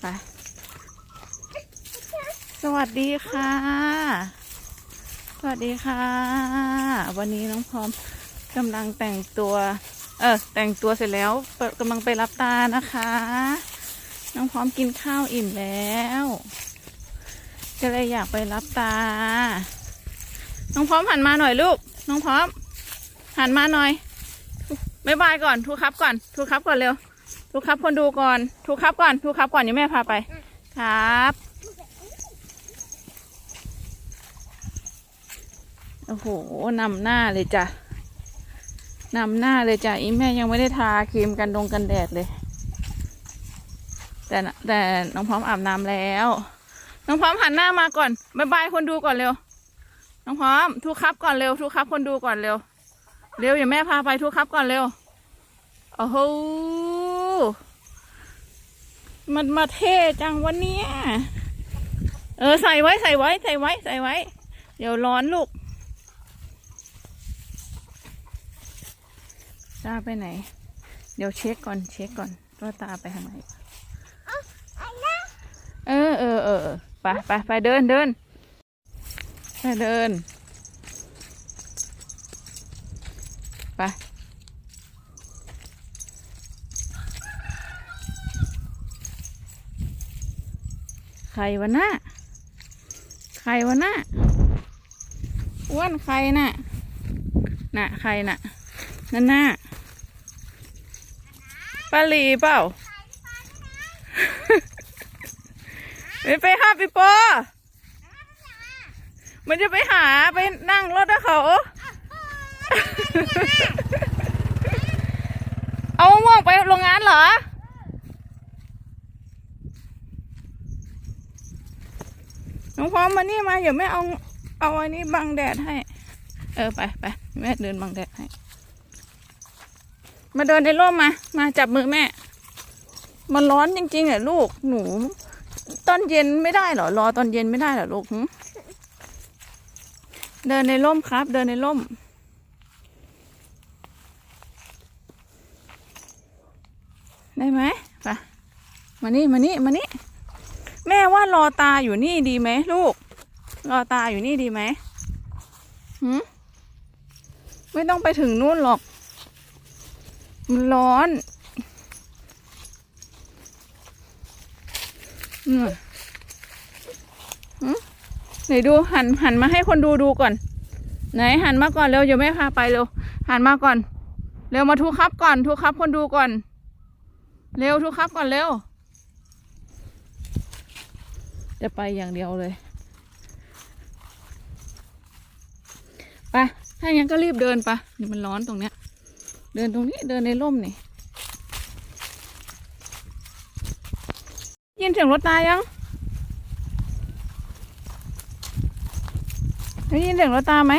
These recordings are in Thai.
ไป สวัสดีค่ะ สวัสดีค่ะ วันนี้น้องพร้อมกำลังแต่งตัว เออแต่งตัวเสร็จแล้วกำลังไปรับตานะคะ น้องพร้อมกินข้าวอิ่มแล้ว ก็เลยอยากไปรับตา น้องพร้อมหันมาหน่อยลูก น้องพร้อม หันมาหน่อยบ๊ายบายก่อนทุกครับก่อนทุกครับก่อนเร็ว ทุกครับคนดูก่อนทุกครับก่อนทุกครับก่อนเดี๋ยวแม่พาไป ครับ โอ้โหนำหน้าเลยจ้ะนำหน้าเลยจ้ะอีแม่ยังไม่ได้ทาครีมกันดงกันแดดเลย แต่แต่น้องพร้อมอาบน้ำแล้ว น้องพร้อมหันหน้ามาก่อนบายบายคนดูก่อนเร็ว น้องพร้อมทุกครับก่อนเร็วทุกครับคนดูก่อนเร็ว เร็วอย่าแม่พาไปทุกครับก่อนเร็วโอ้โห มันมาเท่จังวันเนี้ยเออใส่ไว้ใส่ไว้ใส่ไว้ใส่ไว้ เดี๋ยวร้อนลูกตาไปไหน เดี๋ยวเช็คก่อนเช็คก่อนว่าตาไปทางไหนเออเออเออเออไปไปไปเดินเดินไปเดินไป รวะน่ะใครวะน่ะอ้วนใครน่ะน่ะใครน่ะนั่นน่ะปาลีเปล่าไปไปหาปีโปอมันจะไปหาไปนั่งรถนะเขา เอามะม่วงไปโรงงานเหรอ น้องพร้อมมานี่มาเดี๋ยวแม่เอาเอาอันนี้บังแดดให้ เออไปไปแม่เดินบังแดดให้ มาเดินในร่มมา มาจับมือแม่ มันร้อนจริงๆเหรอลูกหนู ตอนเย็นไม่ได้เหรอรอตอนเย็นไม่ได้เหรอลูกเดินในร่มครับ เดินในร่มได้ไหมไปมานี่มานี่มานี่ แม่ว่ารอตาอยู่นี่ดีไหมลูก รอตาอยู่นี่ดีไหมหืมไม่ต้องไปถึงนู่นหรอก มันร้อนอืมหืมไหนดูหันหันมาให้คนดูดูก่อน ไหนหันมาก่อนเร็วอย่าไม่พาไปเร็วหันมาก่อน เร็วมาทุกครับก่อนทุกครับคนดูก่อน เร็วทุกครับก่อนเร็ว จะไปอย่างเดียวเลยไปถ้าอย่างก็รีบเดินไปนี่มันร้อนตรงเนี้ย เดินตรงนี้เดินในร่มนี่ ยินเสียงรถตายยังได้ยินเสียงรถตาไหม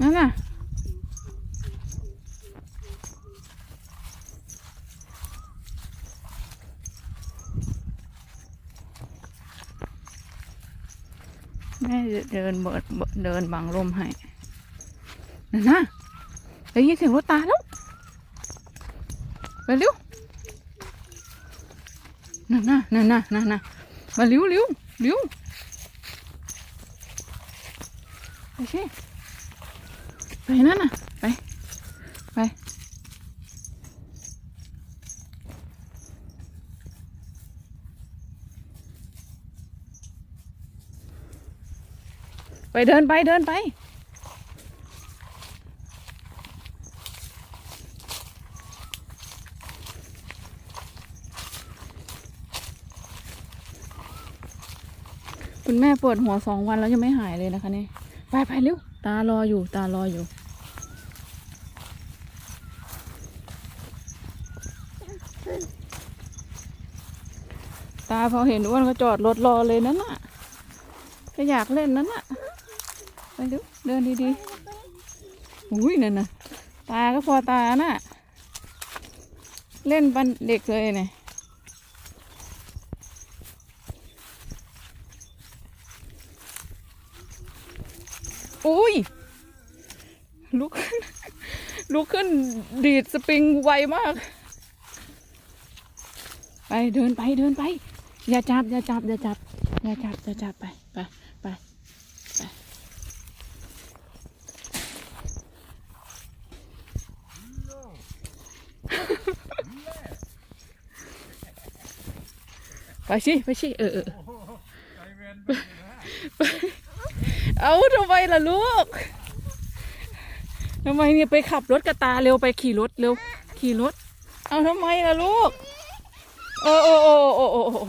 นั่นน่ะ แม่จะ เดินเบิดเดินบังลมให้นะนะได้ยินเสียงรถตาแล้วไปเร็วนั่นนะนั่นนะนั่นนะมาเร็วเร็วเร็วโอเคไปนั่นน่ะไปไป ไปเดินไปเดินไป คุณแม่ปวดหัวสองวันแล้วยังไม่หายเลยนะคะนี่ไปไปเร็ว ตารออยู่ ตารออยู่ตาพอเห็นอ้วนก็จอดรถรอเลยนั่นน่ะก็อยากเล่นนั่นน่ะ ไปเร็วเดินดีๆอุ้ยนั่นน่ะ ตาก็พอตาน่ะ เล่นปันเด็กเลยเนี่ยอุ้ย ลุกขึ้น ลุกขึ้น ดีดสปริงไวมาก ไปเดินไปเดินไป อย่าจับ อย่าจับ อย่าจับ อย่าจับ อย่าจับไปไป ไปสิไปสิเออเออเอาทำไมล่ะลูกทำไมเนี่ยไปขับรถกระตาเร็วไปขี่รถเร็ว ขี่รถ เอาทำไมล่ะลูกโอ้โอ้โอ้โอ้โอ้โอ้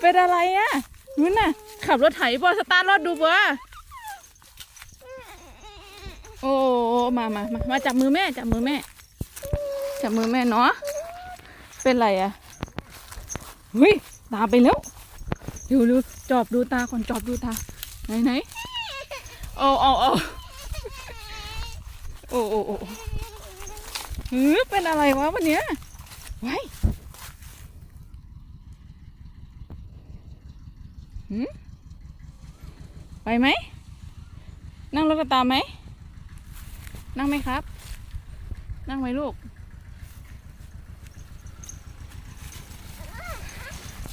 เป็นอะไรอะนู่นน่ะ ขับรถไถบอสตาร์รถดูบ่โอ้มามามามาจับมือแม่ จับมือแม่ จับมือแม่เนาะเป็นไรอะ เฮ้ยตาไปแล้วดูดูจอบดูตาก่อนจอบดูตา ไหนไหนโอ้โอ้โอ้โอ้โอ้โอ้เฮ้ยเป็นอะไรวะวันเนี้ยไว้หืมไปไหม นั่งรถกระตามไหม นั่งไหมครับ นั่งไหมลูก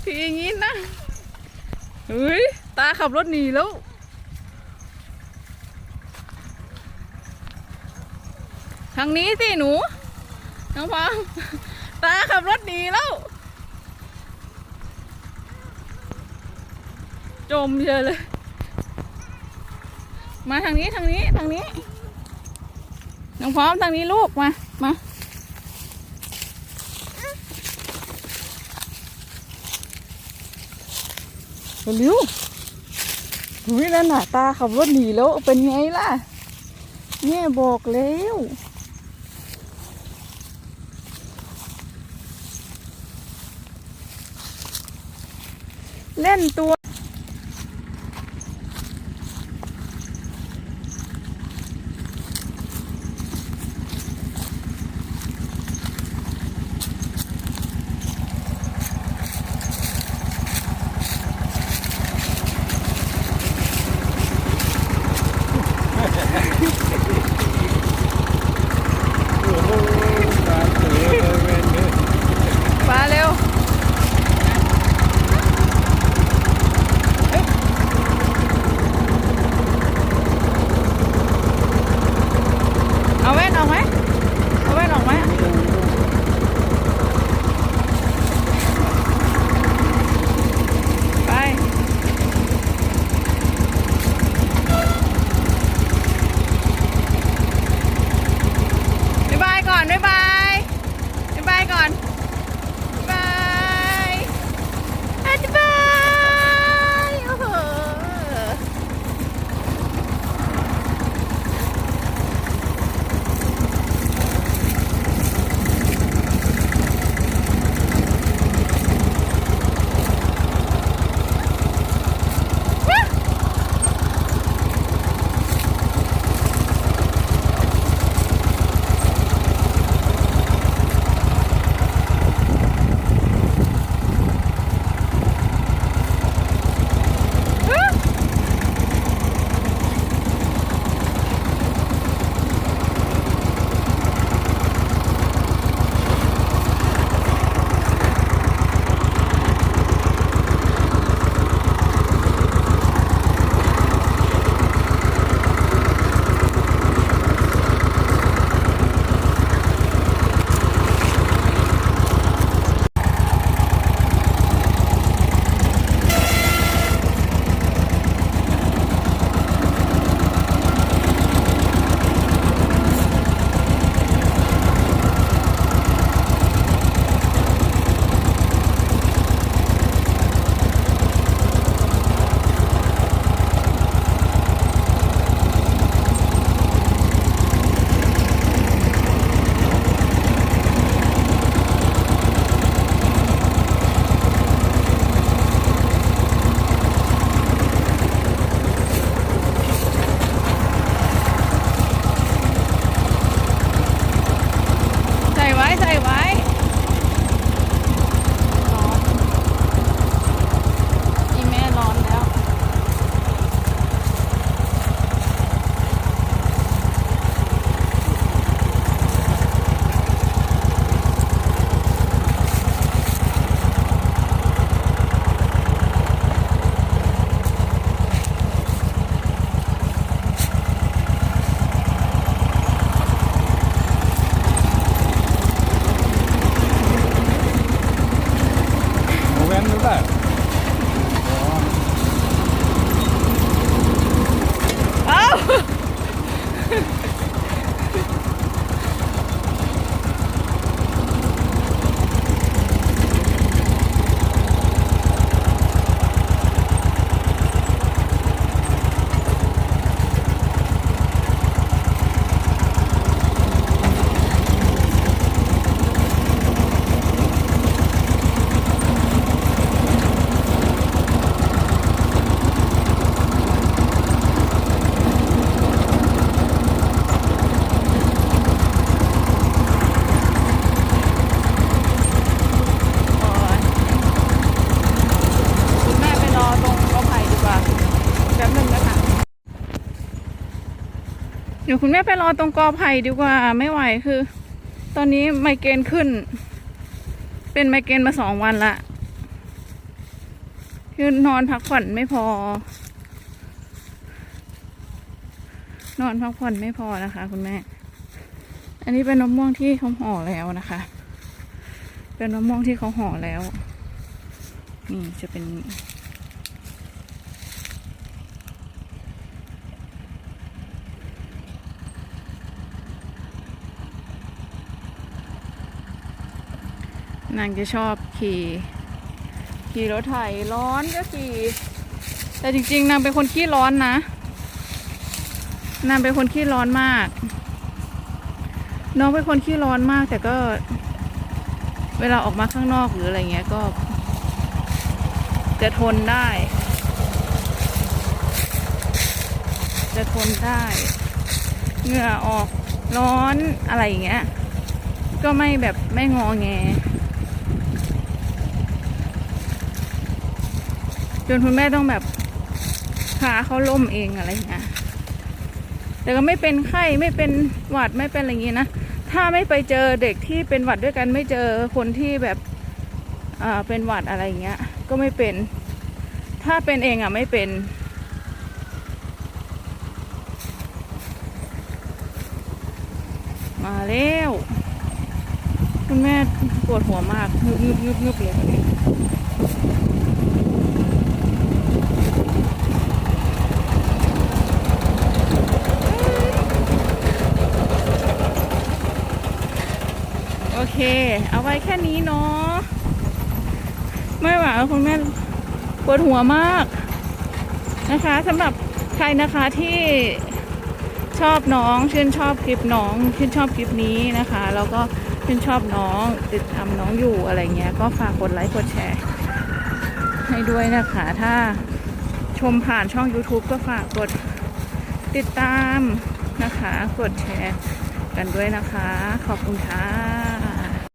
ทีอย่างนี้นะเฮ้ยตาขับรถหนีแล้วทางนี้สิหนูน้องพองตาขับรถหนีแล้ว จมเยอะเลย มาทางนี้ทางนี้ทางนี้ น้องพร้อมทางนี้ลูกมา มา เร็วหุยนั่นน่ะตาขับรถหนีแล้วเป็นไงล่ะแง่บอกแล้วเล่นตัว ดี๋ยวคุณแม่ไปรอตรงกอไผ่ดีกว่าไม่ไหวคือ ตอนนี้ไมเกรนขึ้น เป็นไมเกรนมาสองวันละคือนอนพักผ่อนไม่พอ นอนพักผ่อนไม่พอนะคะ คุณแม่ อันนี้เป็นมะม่วงที่เขาห่อแล้วนะคะ เป็นมะม่วงที่เขาห่อแล้วนี่จะเป็น นางจะชอบขี่ขี่รถไถร้อนก็ขี่แต่จริง ๆ นางเป็นคนขี้ร้อนนะ นางเป็นคนขี้ร้อนมาก น้องเป็นคนขี้ร้อนมาก แต่ก็ เวลาออกมาข้างนอกหรืออะไรเงี้ยก็ จะทนได้ จะทนได้ เหงื่อออกร้อนอะไรอย่างเงี้ย ก็ไม่แบบไม่งอแง จนคุณแม่ต้องแบบขาเขาล่มเองอะไรอย่างเงี้ยแต่ก็ไม่เป็นไข้ไม่เป็นหวัดไม่เป็นอะไรอย่างงี้นะถ้าไม่ไปเจอเด็กที่เป็นหวัดด้วยกันไม่เจอคนที่แบบอ่าเป็นหวัดอะไรอย่างเงี้ย ก็ไม่เป็น ถ้าเป็นเองอะไม่เป็นมาแล้ว คุณแม่ปวดหัวมากงึบงึบงึบงึบเลยตอนนี้ เค เอาไว้แค่นี้เนาะไม่ไหวแล้วคุณแม่ปวดหัวมากนะคะสำหรับใครนะคะที่ชอบน้องชื่นชอบคลิปน้องชื่นชอบคลิปนี้นะคะ แล้วก็ชื่นชอบน้องติดตามน้องอยู่อะไรเงี้ย ก็ฝากกดไลค์กดแชร์ ให้ด้วยนะคะ ถ้าชมผ่านช่อง YouTube ก็ฝากกดติดตามนะคะ กดแชร์กันด้วยนะคะ ขอบคุณค่ะ